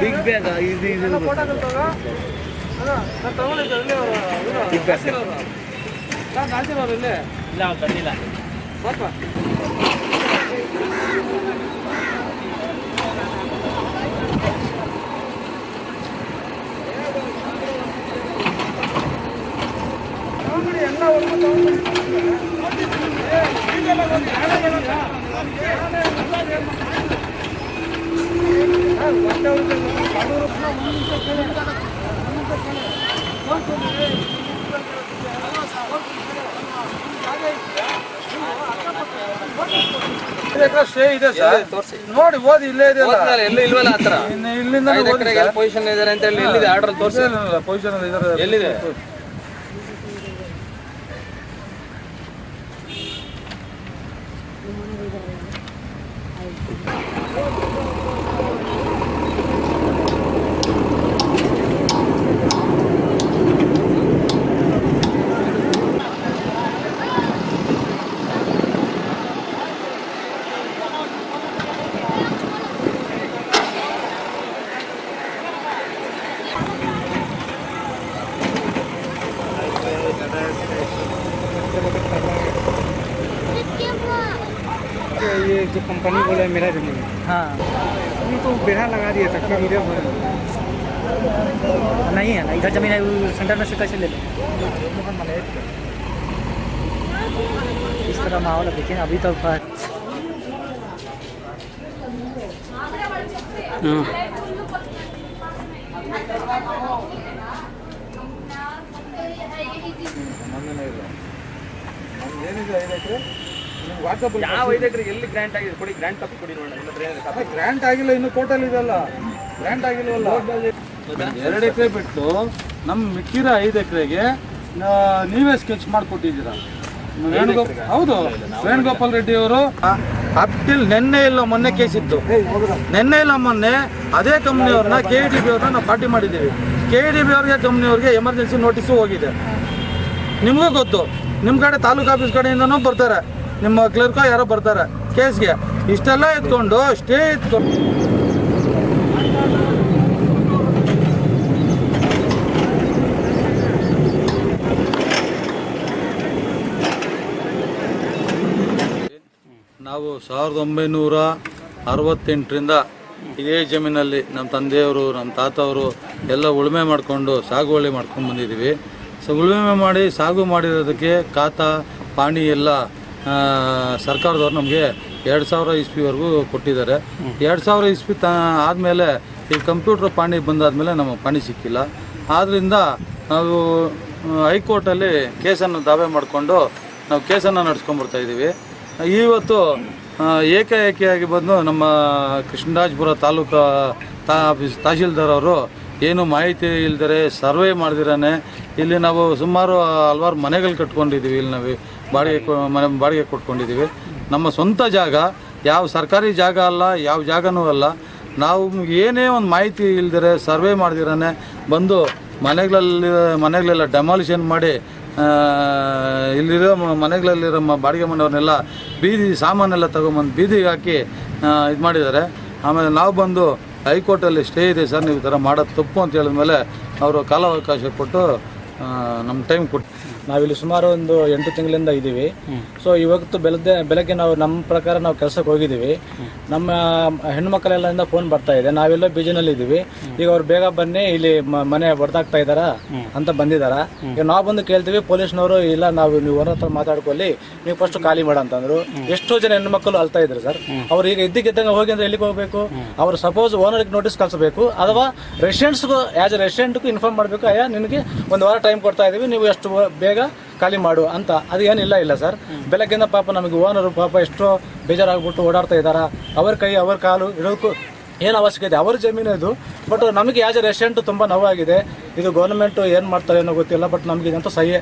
Big bag ಇದು ಇದು Big bag. ಇಲ್ಲ. ಅವ್ನು ತಂದಿಲ್ಲ. ಸ್ಟೇ ಇದೆ ಸರ್ ನೋಡಿ ಓದಿ ಇಲ್ಲೇ ಇದೆ ಎಲ್ಲ ಇಲ್ವಲ್ಲ ಹತ್ರ ಇನ್ನು ಇಲ್ಲಿಂದ ಪೊಸಿಷನ್ ಇದಾರೆ ಅಂತ ಹೇಳಿ ಎಲ್ಲಿದೆ ಆರ್ಡರ್ ತೋರಿಸಿ. ಪೊಸಿಷನ್ ಇದಾರೆ ಎಲ್ಲಿದೆ? ये जो कंपनी बोला है मेरा ज़मीन है। हाँ। ये तो बेढ़ा लगा दिया था क्या वीडियो नहीं है ना इधर ज़मीन है सेंटर में से कैसे ले लो? इस तरह माहौल है देखिए अभी तो हाँ। ಯಾವ ಎಲ್ಲಿ ಗ್ರಾಂಟ್ ಆಗಿದೆ ಕೊಡಿ ಗ್ರಾಂಟ್ ತಪ್ಪು ಕೊಡಿ ನೋಡೋಣ. ಗ್ರ್ಯಾಂಟ್ ಆಗಿಲ್ಲ ಇನ್ನು ಕೋರ್ಟಲ್ಲಿ ಇದೆಲ್ಲ ಗ್ರಾಂಟ್ ಆಗಿಲ್ವಲ್ಲ. ಎರಡು ಎಕರೆ ಬಿಟ್ಟು ನಮ್ಮ ಮಿಕ್ಕಿರ ಐದು ಎಕರೆಗೆ ನೀವೇ ಸ್ಕೆಚ್ ಮಾಡ್ಕೊಟ್ಟಿದ್ದೀರ? ವೇಣುಗೋಪಾಲ್ ಹೌದು ವೇಣುಗೋಪಾಲ್ ರೆಡ್ಡಿ ಅವರು ಅಪ್ಟಿಲ್ ನಿನ್ನೆ ಇಲ್ಲ ಮೊನ್ನೆ ಕೇಸ್ ಇತ್ತು. ನಿನ್ನೆ ಇಲ್ಲ ಮೊನ್ನೆ ಅದೇ ಕಂಪ್ನಿಯವ್ರನ್ನ ಕೆ ಡಿ ಬಿ ಅವ್ರನ್ನ ನಾವು ಪಾರ್ಟಿ ಮಾಡಿದ್ದೀವಿ. ಕೆ ಡಿ ಬಿ ಅವ್ರಿಗೆ ಕಂಪ್ನಿಯವ್ರಿಗೆ ಎಮರ್ಜೆನ್ಸಿ ನೋಟಿಸು ಹೋಗಿದೆ. ನಿಮಗೂ ಗೊತ್ತು. ನಿಮ್ಮ ಕಡೆ ತಾಲೂಕು ಆಫೀಸ್ ಕಡೆಯಿಂದನೂ ಬರ್ತಾರೆ. ನಿಮ್ಮ ಕ್ಲರ್ಕೋ ಯಾರೋ ಬರ್ತಾರೆ ಕೇಸ್ಗೆ. ಇಷ್ಟೆಲ್ಲ ಎತ್ಕೊಂಡು ಸ್ಟೇ ಎತ್ಕೊಂಡು ನಾವು ಸಾವಿರದ ಒಂಬೈನೂರ ಅರವತ್ತೆಂಟರಿಂದ ಇದೇ ಜಮೀನಲ್ಲಿ ನಮ್ಮ ತಂದೆಯವರು, ನಮ್ಮ ತಾತವರು ಎಲ್ಲ ಉಳುಮೆ ಮಾಡಿಕೊಂಡು ಸಾಗುವಳಿ ಮಾಡ್ಕೊಂಡು ಬಂದಿದ್ದೀವಿ. ಸೊ, ಉಳುಮೆ ಮಾಡಿ ಸಾಗು ಮಾಡಿರೋದಕ್ಕೆ ಕಾತ, ಪಾಣಿ ಎಲ್ಲ ಸರ್ಕಾರದವ್ರು ನಮಗೆ ಎರಡು ಸಾವಿರ ಇಸ್ವಿವರೆಗೂ ಕೊಟ್ಟಿದ್ದಾರೆ. ಎರಡು ಸಾವಿರ ಇಸ್ವಿ ತ ಆದಮೇಲೆ ಈ ಕಂಪ್ಯೂಟರ್ ಪಾಣಿ ಬಂದಾದಮೇಲೆ ನಮಗೆ ಪಾಣಿ ಸಿಕ್ಕಿಲ್ಲ. ಆದ್ದರಿಂದ ನಾವು ಹೈಕೋರ್ಟಲ್ಲಿ ಕೇಸನ್ನು ದಾವೆ ಮಾಡಿಕೊಂಡು ನಾವು ಕೇಸನ್ನು ನಡೆಸ್ಕೊಂಡ್ಬರ್ತಾ ಇದ್ದೀವಿ. ಇವತ್ತು ಏಕಾಏಕಿಯಾಗಿ ಬಂದು ನಮ್ಮ ಕೃಷ್ಣರಾಜಪುರ ತಾಲೂಕು ತಾ ಆಫೀಸ್ ತಹಶೀಲ್ದಾರ್ ಅವರು ಏನು ಮಾಹಿತಿ ಇಲ್ದರೆ ಸರ್ವೆ ಮಾಡಿದಿರಾನೆ. ಇಲ್ಲಿ ನಾವು ಸುಮಾರು ಹಲವಾರು ಮನೆಗಳು ಕಟ್ಕೊಂಡಿದ್ದೀವಿ ಇಲ್ಲಿ ನಾವು. ಬಾಡಿಗೆ ಕೊ- ಮನೆ ಬಾಡಿಗೆ ಕೊಟ್ಕೊಂಡಿದ್ದೀವಿ. ನಮ್ಮ ಸ್ವಂತ ಜಾಗ, ಯಾವ ಸರ್ಕಾರಿ ಜಾಗ ಅಲ್ಲ, ಯಾವ ಜಾಗನೂ ಅಲ್ಲ. ನಾವು ಏನೇ ಒಂದು ಮಾಹಿತಿ ಇಲ್ದಿರೆ, ಸರ್ವೆ ಮಾಡ್ದಿರೇ ಬಂದು ಮನೆಗಳಲ್ಲಿ, ಮನೆಗಳೆಲ್ಲ ಡೆಮಾಲಿಷನ್ ಮಾಡಿ ಇಲ್ಲಿರೋ ಮನೆಗಳಲ್ಲಿರೋ ಬಾಡಿಗೆ ಮನೆಯವ್ರನ್ನೆಲ್ಲ ಬೀದಿ ಸಾಮಾನೆಲ್ಲ ತಗೊಂಬಂದು ಬೀದಿಗೆ ಹಾಕಿ ಇದು ಮಾಡಿದ್ದಾರೆ. ಆಮೇಲೆ ನಾವು ಬಂದು ಹೈಕೋರ್ಟಲ್ಲಿ ಸ್ಟೇ ಇದೆ ಸರ್, ನೀವು ಈ ಥರ ಮಾಡೋದು ತಪ್ಪು ಅಂತ ಹೇಳಿದ್ಮೇಲೆ ಅವರು ಕಾಲಾವಕಾಶ ಕೊಟ್ಟು ನಮ್ಮ ಟೈಮ್ ಕೊಟ್ಟು ನಾವಿಲ್ಲಿ ಸುಮಾರು ಒಂದು ಎಂಟು ತಿಂಗಳಿಂದ ಇದ್ದೀವಿ. ಸೊ ಇವತ್ತು ಬೆಳಗ್ಗೆ ಬೆಳಗ್ಗೆ ನಾವು ನಮ್ಮ ಪ್ರಕಾರ ನಾವು ಕೆಲಸಕ್ಕೆ ಹೋಗಿದ್ದೀವಿ. ನಮ್ಮ ಹೆಣ್ಮಕ್ಳೆಲ್ಲ ಫೋನ್ ಬರ್ತಾ ಇದೆ. ನಾವೆಲ್ಲ ಬೀಜನಲ್ಲಿ ಇದ್ದೀವಿ. ಈಗ ಅವ್ರು ಬೇಗ ಬನ್ನಿ ಇಲ್ಲಿ ಮನೆ ಹೊಡೆದಾಗ್ತಾ ಇದಾರ ಅಂತ ಬಂದಿದಾರ ಈಗ ನಾವು ಬಂದು ಕೇಳ್ತೀವಿ ಪೊಲೀಸ್ನವರು ಇಲ್ಲ ನಾವು ನೀವು ಓನರ್ ಹತ್ರ ಮಾತಾಡ್ಕೊಳ್ಳಿ ನೀವು ಫಸ್ಟ್ ಖಾಲಿ ಮಾಡ ಅಂತಂದ್ರು. ಎಷ್ಟೋ ಜನ ಹೆಣ್ಮಕ್ಳು ಅಳ್ತಾ ಇದ್ರು ಸರ್. ಅವ್ರು ಈಗ ಇದ್ದಕ್ಕಿದ್ದಂಗೆ ಹೋಗಿ ಅಂದ್ರೆ ಎಲ್ಲಿಗೆ ಹೋಗ್ಬೇಕು? ಅವ್ರು ಸಪೋಸ್ ಓನರ್ಗೆ ನೋಟಿಸ್ ಕಳಿಸಬೇಕು ಅಥವಾ ರೆಸಿಡೆಂಟ್ಸ್ಗೂ ಆಸ್ ಎ ರೆಸಿಡೆಂಟ್ಗೂ ಇನ್ಫಾರ್ಮ್ ಮಾಡಬೇಕು ಅಯ್ಯ ನಿನಗೆ ಒಂದು ವಾರ ಟೈಮ್ ಕೊಡ್ತಾ ಇದೀವಿ ನೀವು ಎಷ್ಟು ವ- ಬೇಗ ಖಾಲಿ ಮಾಡು ಅಂತ. ಅದು ಏನಿಲ್ಲ ಇಲ್ಲ ಸರ್. ಬೆಳಗ್ಗೆಯಿಂದ ಪಾಪ ನಮಗೆ ಓನರು ಪಾಪ ಎಷ್ಟೋ ಬೇಜಾರಾಗ್ಬಿಟ್ಟು ಓಡಾಡ್ತಾ ಇದ್ದಾರೆ. ಅವ್ರ ಕೈ, ಅವ್ರ ಕಾಲು ಇಡೋಕ್ಕೂ ಏನು ಅವಶ್ಯಕತೆ ಅವ್ರ ಜಮೀನು ಇದು. ಬಟ್ ನಮಗೆ ಆಸ್ ಎ ರೆಸಿಡೆಂಟ್ ತುಂಬ ನೋವಾಗಿದೆ. ಇದು ಗೌರ್ಮೆಂಟ್ ಏನು ಮಾಡ್ತಾರೆ ಏನೋ ಗೊತ್ತಿಲ್ಲ ಬಟ್ ನಮಗೆ ಇದಂತೂ ಸಹಿ